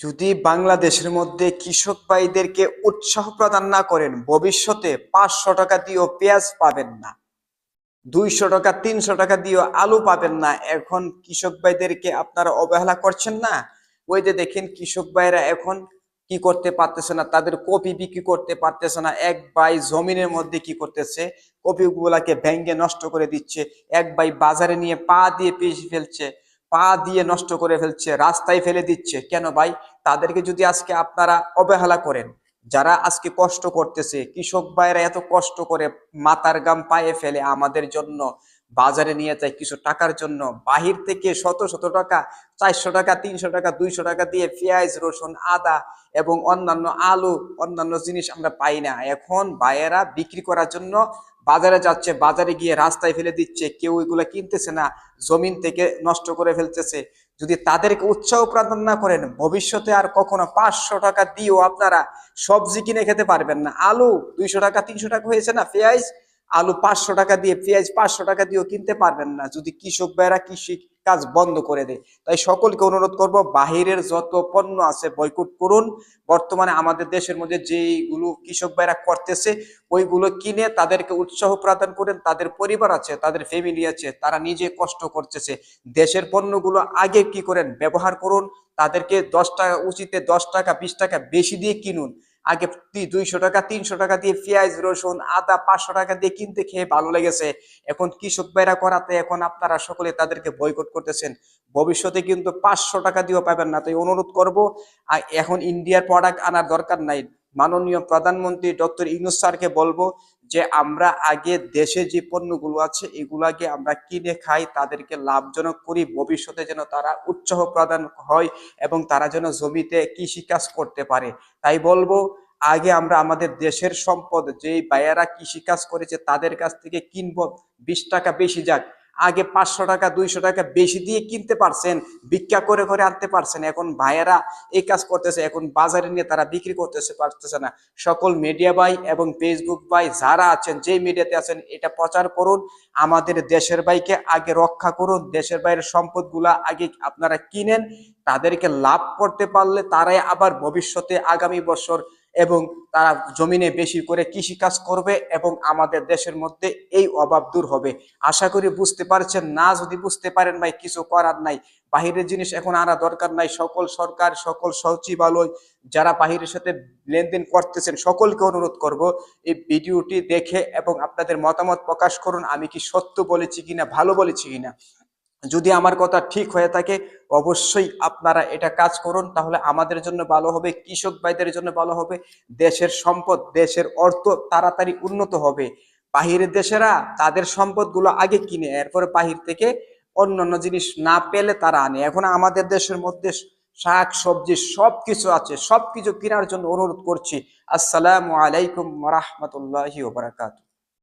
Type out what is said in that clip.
যদি বাংলাদেশের মধ্যে কৃষক ভাইদেরকে উৎসাহ প্রদান না করেন, ভবিষ্যতে পাঁচশো টাকা দিয়েও পেঁয়াজ পাবেন না। দুইশো টাকা, তিনশো টাকা দিয়েও আলু পাবেন না। এখন কৃষক ভাইদেরকে আপনারা অবহেলা করছেন না? ওই যে দেখেন, কৃষক ভাইরা এখন কি করতে পারতেছে না, তাদের কপি বিক্রি করতে পারতেছে না। এক বাই জমিনের মধ্যে কি করতেছে কপি গুলাকে ভেঙ্গে নষ্ট করে দিচ্ছে। এক বাই বাজারে নিয়ে পা দিয়ে পেশি ফেলছে। পা দিয়ে নষ্ট করে ফেলছে, রাস্তায় ফেলে দিচ্ছে। কেন ভাই? তাদেরকে যদি আজকে আপনারা অবহেলা করেন, যারা আজকে কষ্ট করতেছে, কৃষক ভাইরা এত কষ্ট করে মাথার গাম পায়ে ফেলে আমাদের জন্য, বাজারে নিয়ে যায় কিছু টাকার জন্য, বাহির থেকে শত শত টাকা, চারশো টাকা, তিনশো টাকা, দুইশো টাকা দিয়ে পেঁয়াজ, রসুন, আদা এবং অন্যান্য আলু, অন্যান্য জিনিস আমরা পাই না। এখন ভাইয়েরা বিক্রি করার জন্য বাজারে যাচ্ছে, বাজারে গিয়ে রাস্তায় ফেলে দিচ্ছে, কেউ এগুলো কিনতেছে না, জমিন থেকে নষ্ট করে ফেলতেছে। যদি তাদেরকে উৎসাহ প্রদান না করেন, ভবিষ্যতে আর কখনো পাঁচশো টাকা দিয়েও আপনারা সবজি কিনে খেতে পারবেন না। আলু দুইশো টাকা, তিনশো টাকা হয়েছে না পেঁয়াজ? আলু পাঁচশো টাকা দিয়ে, পেঁয়াজ পাঁচশো টাকা দিয়েও কিনতে পারবেন না। যদি কৃষক ভাইরা, কৃষি কাজ বন্ধ করে দেয়। তাই সকলকে অনুরোধ করব, বাহিরের যত পণ্য আছে বয়কট করুন। বর্তমানে আমাদের দেশের মধ্যে যেইগুলো কৃষক ভাইরা করতেছে, ওইগুলো কিনে তাদেরকে উৎসাহ প্রদান করেন। তাদের পরিবার আছে, তাদের ফ্যামিলি আছে, তারা নিজে কষ্ট করতেছে। দেশের পণ্যগুলো আগে কি করেন? ব্যবহার করুন। তাদেরকে দশ টাকা, উচিতে দশ টাকা, বিশ টাকা বেশি দিয়ে কিনুন। আগে দুইশো টাকা, তিনশো টাকা দিয়ে পেঁয়াজ, রসুন, আদা পাঁচশো টাকা দিয়ে কিনতে খেয়ে ভালো লেগেছে। এখন কৃষক ভাইরা করাতে এখন আপনারা সকলে তাদেরকে বয়কট করতেছেন। ভবিষ্যতে কিন্তু পাঁচশো টাকা দিয়েও পাবেন না। তাই অনুরোধ করব এখন ইন্ডিয়ার প্রোডাক্ট আনার দরকার নাই। মাননীয় প্রধানমন্ত্রী ডক্টর ইউনুস স্যারকে বলব যে আমরা আগে দেশে যে পণ্যগুলো আছে, এগুলাকে আমরা কিনে খাই, তাদেরকে লাভজনক করি, ভবিষ্যতে যেন তারা উৎসাহ প্রদান হয় এবং তারা যেন জমিতে কৃষিকাজ করতে পারে। তাই বলব, আগে আমরা আমাদের দেশের সম্পদ, যেই বায়ারা কৃষিকাজ করেছে, তাদের কাছ থেকে কিনব, বিশ টাকা বেশি যাক। আগে পাঁচশো টাকা, দুইশো টাকা বেশি দিয়ে কিনতে পারছেন, ভিক্ষা করে করে আনতে পারছেন। এখন ভাইয়েরা এই কাজ করতেছে, এখন বাজারে নিয়ে তারা বিক্রি করতেছে, পারতেছে না। সকল মিডিয়া ভাই এবং ফেসবুক ভাই যারা আছেন যে মিডিয়াতে আছেন, এটা প্রচার করুন। আমাদের দেশের ভাইকে আগে রক্ষা করুন, দেশের বাইরের সম্পদগুলা আগে আপনারা কিনেন। তাদেরকে লাভ করতে পারলে তারাই আবার ভবিষ্যতে আগামী বছর এবং তারা জমিনে বেশি করে কৃষি কাজ করবে এবং আমাদের দেশের মধ্যে এই অভাব দূর হবে। আশা করি বুঝতে পারছেন না, যদি বুঝতে পারেন ভাই, কিছু করার নাই। বাহিরের জিনিস এখন আনা দরকার নাই। সকল সরকার, সকল সচিবালয় যারা বাহিরের সাথে লেনদেন করতেছেন, সকলকে অনুরোধ করব এই ভিডিওটি দেখে এবং আপনাদের মতামত প্রকাশ করুন। আমি কি সত্য বলেছি কিনা, ভালো বলেছি কিনা? যদি আমার কথা ঠিক হয়ে থাকে, অবশ্যই আপনারা এটা কাজ করুন, তাহলে আমাদের জন্য ভালো হবে, কৃষক ভাইদের জন্য ভালো হবে, দেশের সম্পদ, দেশের অর্থ তাড়াতাড়ি উন্নত হবে। বাহিরের দেশেরা তাদের সম্পদগুলো আগে কিনে, এরপরে বাহির থেকে অন্যান্য জিনিস না পেলে তারা আনে। এখন আমাদের দেশের মধ্যে শাক, সবজি সবকিছু আছে, সবকিছু কেনার জন্য অনুরোধ করছি। আসসালামু আলাইকুম রহমতুল্লাহি ওবরাকাতু